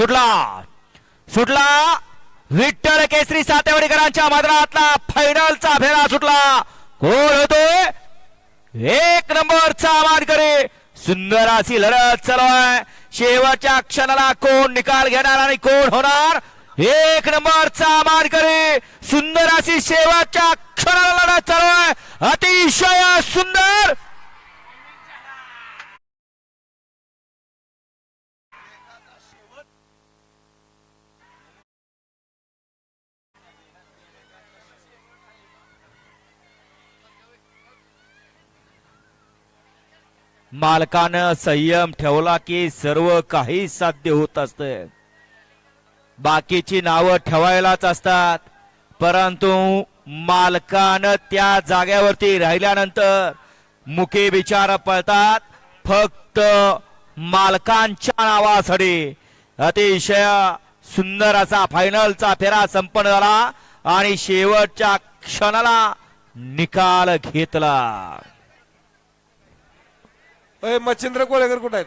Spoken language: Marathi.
सुटला. सुटला. विठ्ठल केसरी सातेवाडीकरांच्या मैदानातला फायनलचा फेरा सुटला. कोण होतोय. एक नंबरचा मानकरी सुंदर अशी लढत चालू आहे. शेवटच्या क्षणाला कोण निकाल घेणार आणि कोण होणार? एक नंबरचा मानकरी सुंदर अशी शेवटच्या क्षणाला लढत चालू आहे. अतिशय सुंदर मालकानं संयम ठेवला की सर्व काही साध्य होत असत. बाकीची नावं ठेवायलाच असतात. परंतु मालकानं त्या जाग्यावरती राहिल्यानंतर मुके विचार पळतात. फक्त मालकांच्या नावासाठी. अतिशय सुंदर असा फायनलचा फेरा संपन्न झाला आणि शेवटच्या क्षणाला निकाल घेतला. मच्छिंद्र कोळेकर कुठं आहेत?